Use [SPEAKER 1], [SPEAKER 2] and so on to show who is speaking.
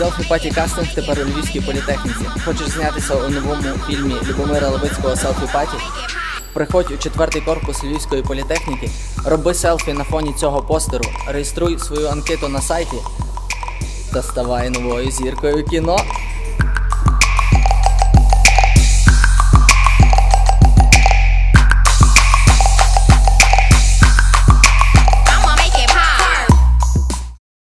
[SPEAKER 1] Селфі паті кастинг тепер у львівській політехніці. Хочеш знятися у новому фільмі Любомира Левицького Селфі паті? Приходь у четвертий корпус львівської політехніки, роби селфі на фоні цього постеру, реєструй свою анкету на сайті та ставай новою зіркою кіно.